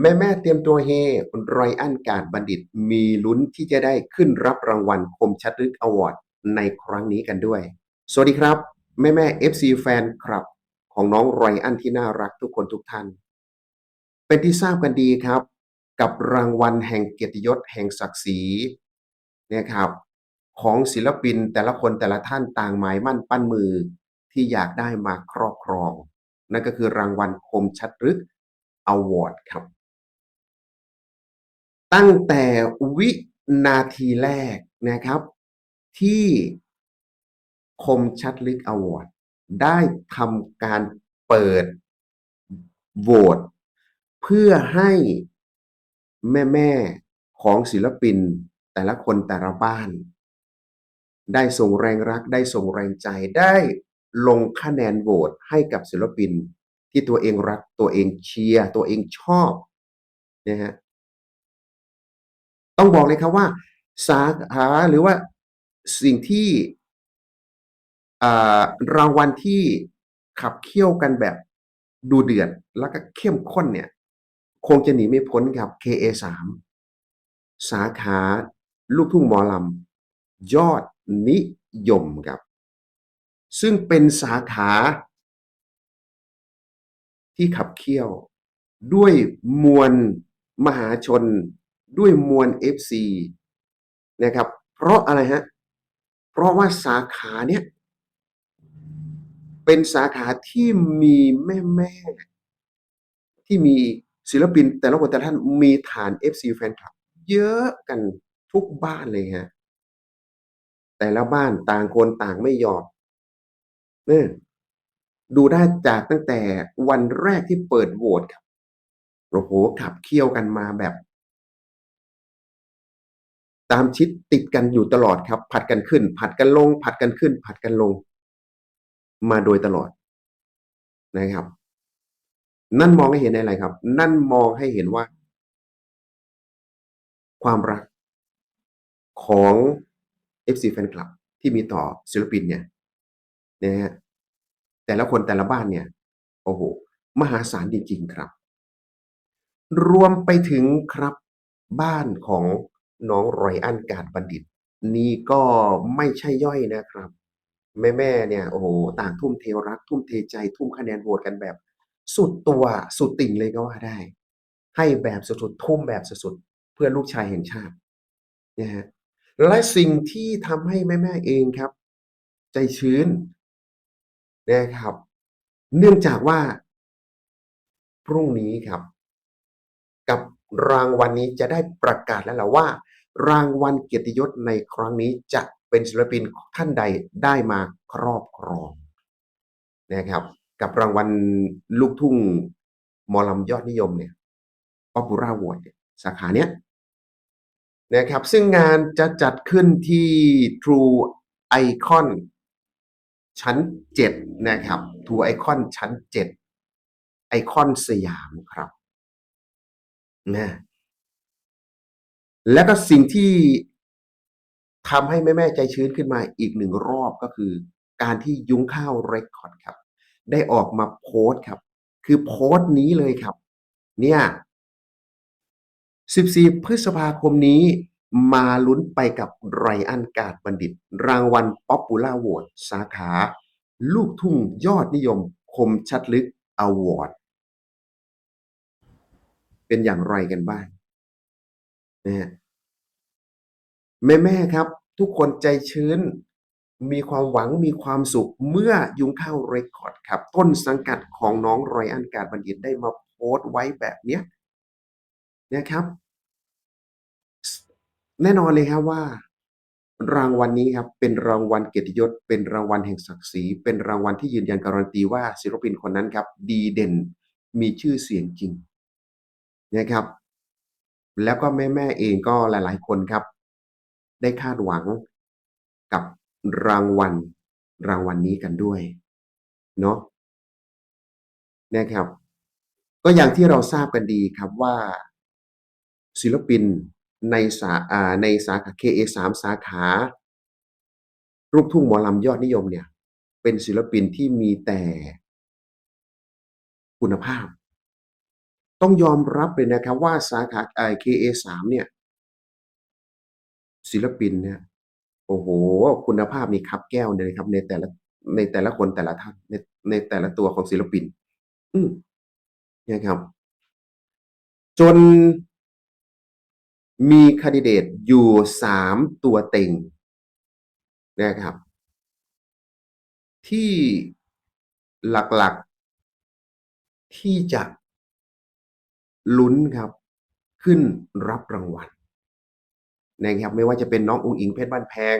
แม่แม่เตรียมตัวเฮไรอันการบัณฑิตมีลุ้นที่จะได้ขึ้นรับรางวัลคมชัดลึกอวอร์ดในครั้งนี้กันด้วย สวัสดีครับ แม่แม่ FC แฟนคลับ ของน้องไรอันที่น่ารักทุกคนทุกท่าน เป็นที่ทราบกันดีครับ กับรางวัลแห่งเกียรติยศแห่งศักดิ์ศรีนะครับของศิลปินแต่ละคนแต่ละท่านต่างหมายมั่นปั้นมือที่อยากได้มาครอบครอง นั่นก็คือรางวัลคมชัดลึกอวอร์ดครับ ตั้งแต่วินาทีแรกนะครับ ที่คมชัดลึกอวอร์ดได้ทำการเปิดโหวตเพื่อให้แม่ๆของศิลปินแต่ละคนแต่ละบ้าน ได้ส่งแรงรักได้ส่งแรงใจได้ลงคะแนนโหวตให้กับศิลปินที่ตัวเองรักตัวเองเชียร์ตัวเองชอบนะฮะ ต้องบอกเลยครับว่า สาขาหรือว่าสิ่งที่รางวัลที่ขับเคี่ยวกันแบบดูเดือดแล้วก็เข้มข้นเนี่ย คงจะหนีไม่พ้นกับ KA3 สาขาลูกทุ่งหมอลำยอดนิยมครับ ซึ่งเป็นสาขา ที่ขับเคี่ยวด้วยมวลมหาชน ด้วยมวล FC นะครับ เพราะอะไรฮะ เพราะว่าสาขาเนี้ยเป็นสาขาที่มีแม่แม่ที่มีศิลปินแต่ละคนแต่ท่านมีฐาน FC แฟนคลับ เยอะกันทุกบ้านเลยฮะ แต่ละบ้านต่างคนต่างไม่ยอมเนี่ยดูได้จากตั้งแต่วันแรกที่เปิดโหวตครับโอ้โหขับเคี่ยวกันมาแบบ ตามชิดติดกันอยู่ตลอดครับ ผัดกันขึ้น ผัดกันลง ผัดกันขึ้น ผัดกันลง มาโดยตลอดนะครับ นั่นมองให้เห็นอะไรครับ นั่นมองให้เห็นว่า ความรักของ FC Fan Club ที่มีต่อศิลปินเนี่ยนะฮะแต่ละคนแต่ละบ้านเนี่ย โอ้โห มหาศาลจริงๆครับ รวมไปถึงครับบ้านของ น้องรอยอันการบัณฑิต นี่ก็ไม่ใช่ย่อยนะครับ แม่ๆเนี่ยโอ้โหต่างทุ่มเทรัก ทุ่มเทใจ ทุ่มคะแนนโหวตกันแบบ สุดตัวสุดติ่งเลยก็ว่าได้ ให้แบบสุดๆทุ่มแบบสุดๆเพื่อลูกชายแห่งชาตินะฮะและสิ่งที่ทำให้แม่ๆเองครับ ใจชื้นนะครับ เนื่องจากว่า พรุ่งนี้ครับ กับรางวัลนี้จะได้ประกาศแล้วล่ะว่า รางวัลเกียรติยศในครั้งนี้จะเป็นศิลปินท่านใดได้มาครอบครองนะครับ กับรางวัลลูกทุ่งมอลำยอดนิยมเนี่ย Opera Award เนี่ยสาขาเนี้ยนะครับซึ่งงานจะจัดขึ้นที่ True Icon ชั้น 7 นะครับ True Icon ชั้น 7 ไอคอนสยามครับนะ แล้วก็สิ่งที่ทำให้แม่ๆใจชื้นขึ้นมาอีกหนึ่งรอบก็คือ การที่ยุ้งข้าวเรคคอร์ดครับ ได้ออกมาโพสต์ครับ คือโพสต์นี้เลยครับ เนี่ย 14 พฤษภาคมนี้มาลุ้นไปกับไรอันการ์ดบัณฑิต รางวัลป๊อปปูล่าโหวตสาขา ลูกทุ่งยอดนิยม คมชัดลึกอวอร์ดเป็นอย่างไรกันบ้าง นะฮะแม่แม่ครับ ทุกคนใจชื้น มีความหวังมีความสุขเมื่อยุงข้าวเรคคอร์ดครับ ต้นสังกัดของน้องไรอันการ์ดบัณฑิตได้มาโพสต์ไว้แบบเนี้ยนะครับ แน่นอนเลยครับว่ารางวัลนี้ครับเป็นรางวัลเกียรติยศ เป็นรางวัลแห่งศักดิ์ศรี เป็นรางวัลที่ยืนยันการันตีว่าศิลปินคนนั้นครับ ดีเด่นมีชื่อเสียงจริงนะครับ แล้วก็แม่ๆเองก็หลาย ๆ คนครับ ได้คาดหวังกับรางวัลรางวัลนี้กันด้วยเนาะนะครับ ก็อย่างที่เราทราบกันดีครับว่า ศิลปินในสาอ่าในสาขา KA3 สาขาลูกทุ่งหมอลำยอดนิยมเนี่ย เป็นศิลปินที่มีแต่คุณภาพ ต้องยอมรับเลยนะครับว่าสาขาเอ่อ KA3 เนี่ย ศิลปินเนี่ยโอ้โฮคุณภาพนี่คับแก้วเลยครับ ในแต่ละในแต่ละคนแต่ละท่านในในแต่ละตัวของศิลปิน อืมนะครับ จนมีคนดิเดตอยู่3ตัวเต็งนะครับ ที่หลักๆที่จะ ลุ้นครับ ขึ้นรับรางวัลนะครับไม่ว่าจะเป็นน้องอุ๋งอิงเพชรบ้านแพง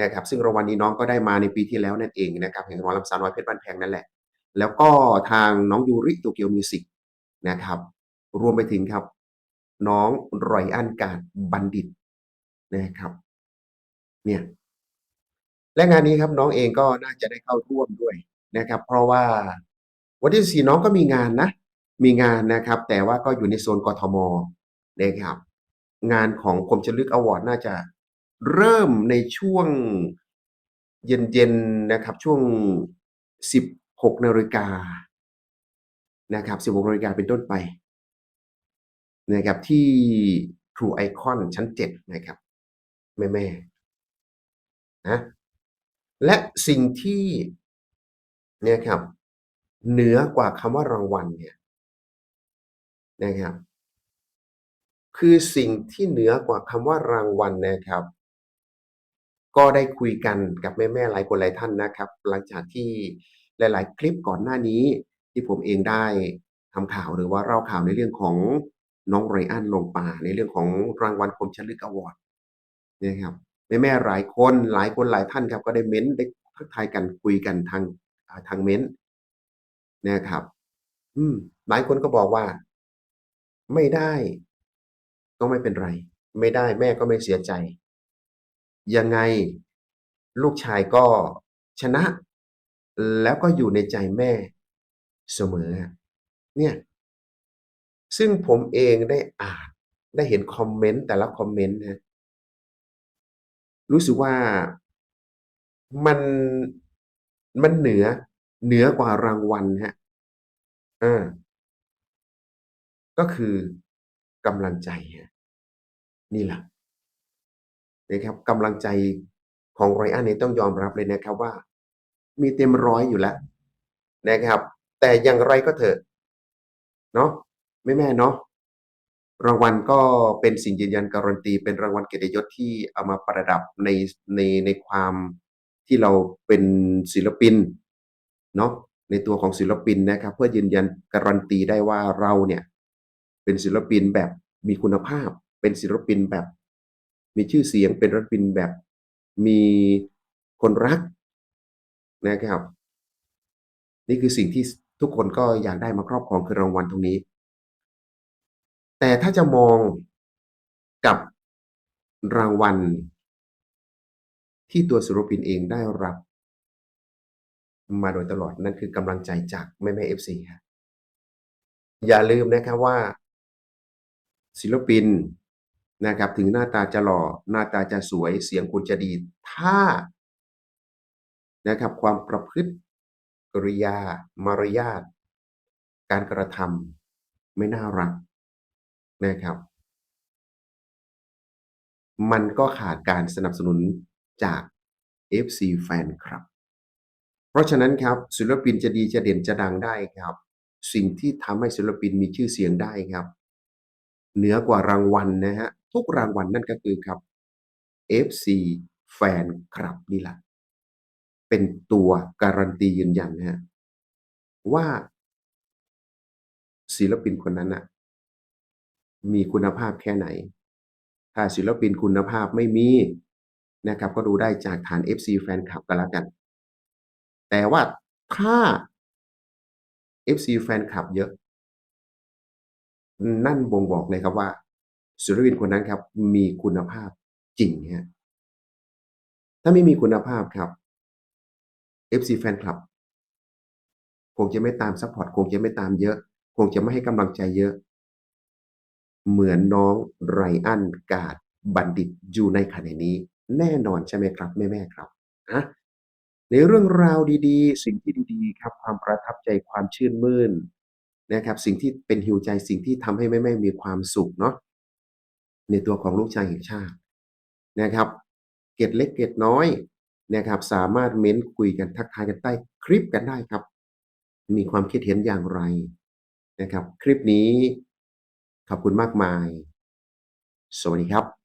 นะครับซึ่งรางวัลนี้น้องก็ได้มาในปีที่แล้วนั่นเองนะครับแห่งหมอลำสาวน้อยเพชรบ้านแพงนั่นแหละ แล้วก็ทางน้องยูริ Tokyo Music นะครับ รวมไปถึงครับ น้องไรอันกาดบัณฑิตนะครับเนี่ยและงานนี้ครับน้องเองก็น่าจะได้เข้าร่วมด้วยนะครับ เพราะว่าวันที่14น้องก็มีงานนะ มีงานนะครับ แต่ว่าก็อยู่ในโซนกทมนะครับ งานของคมชลึกอวอร์ดน่าจะเริ่มในช่วงเย็นๆนะครับ ช่วง 16นาฬิกานะครับ 16นาฬิกาเป็นต้นไปนะครับที่ True Icon ชั้น 7 นะครับ แม่ๆนะและสิ่งที่เนี่ยครับเหนือกว่าคำว่ารางวัลเนี่ย นะครับ คือสิ่งที่เหนือกว่าคำว่ารางวัลนะครับ ก็ได้คุยกันกับแม่ๆหลายคนหลายท่านนะครับ หลังจากที่หลาย ๆ คลิปก่อนหน้านี้ที่ผมเองได้ทำข่าวหรือว่าเล่าข่าวในเรื่องของน้องไรอันลงป่าในเรื่องของรางวัลคมชลึกอวอร์ดนะครับแม่ๆหลายคนหลายคนหลายท่านครับก็ได้เม้นต์ได้ทักทายกันคุยกันทางทางเม้นต์นะครับ อืมหลายคนก็บอกว่า ไม่ได้ ก็ไม่เป็นไร ไม่ได้แม่ก็ไม่เสียใจ ยังไงลูกชายก็ชนะ แล้วก็อยู่ในใจแม่เสมอ เนี่ย ซึ่งผมเองได้อ่านได้เห็นคอมเมนต์แต่ละคอมเมนต์นะรู้สึกว่ามันมันเหนือเหนือกว่ารางวัลครับอา ก็คือกำลังใจครับนี่แหละนะครับกำลังใจของไรอันเนี่ยต้องยอมรับเลยนะครับว่า มีเต็มร้อยอยู่แล้วนะครับ แต่อย่างไรก็เถอะเนาะแม่เนาะรางวัลก็เป็นสิ่งยืนยันการันตี เป็นรางวัลเกียรติยศที่เอามาประดับในในในความที่เราเป็นศิลปินเนาะในตัวของศิลปินนะครับ เพื่อยืนยันการันตีได้ว่าเราเนี่ย เป็นศิลปินแบบมีคุณภาพ เป็นศิลปินแบบ มีชื่อเสียง เป็นศิลปินแบบ มีคนรักนะครับ นี่คือสิ่งที่ทุกคนก็อยากได้มาครอบครองคือรางวัลตรงนี้ แต่ถ้าจะมองกับรางวัล ที่ตัวศิลปินเองได้รับ มาโดยตลอดนั่นคือกำลังใจจากแม่ๆ FC ครับอย่าลืมนะครับว่า ศิลปินนะครับถึงหน้าตาจะหล่อหน้าตาจะสวยเสียงคุณจะดี ถ้านะครับความประพฤติกริยา มารยาทการกระทำไม่น่ารักนะครับ มันก็ขาดการสนับสนุนจาก FC แฟนคลับ เพราะฉะนั้นครับศิลปินจะดีจะเด่นจะดังได้ครับ สิ่งที่ทำให้ศิลปินมีชื่อเสียงได้ครับ เหนือกว่ารางวัลนะครับทุกรางวัลนั่นก็คือครับ FC แฟนคลับนี่แหละเป็นตัวการันตียืนยันนะครับว่าศิลปินคนนั้นน่ะมีคุณภาพแค่ไหน ถ้าศิลปินคุณภาพไม่มีนะครับ ก็ดูได้จากฐาน FC แฟนคลับก็แล้วกัน แต่ว่าถ้า FC แฟนคลับเยอะ นั่นบ่งบอกเลยครับว่าศิลปินคนนั้นครับมีคุณภาพจริงครับถ้าไม่มีคุณภาพครับ FC แฟนคลับคงจะไม่ตามซัปพอร์ตคงจะไม่ตามเยอะ คงจะไม่ให้กำลังใจเยอะ เหมือนน้องไรอันกาดบัณฑิตอยู่ในขณะนี้ แน่นอนใช่ไหมครับแม่ๆครับอาในเรื่องราวดีๆ สิ่งที่ดีๆ ครับ ความประทับใจความชื่นมื่น นะครับสิ่งที่เป็น heal ใจสิ่งที่ทำให้แม่ๆมีความสุขเนาะในตัวของลูกชายแห่งชาตินะครับ เกร็ดเล็กเกร็ดน้อยนะครับ สามารถเม้นต์คุยกันทักทายกันใต้คลิปกันได้ครับ มีความคิดเห็นอย่างไรนะครับ คลิปนี้ขอบคุณมากมาย สวัสดีครับ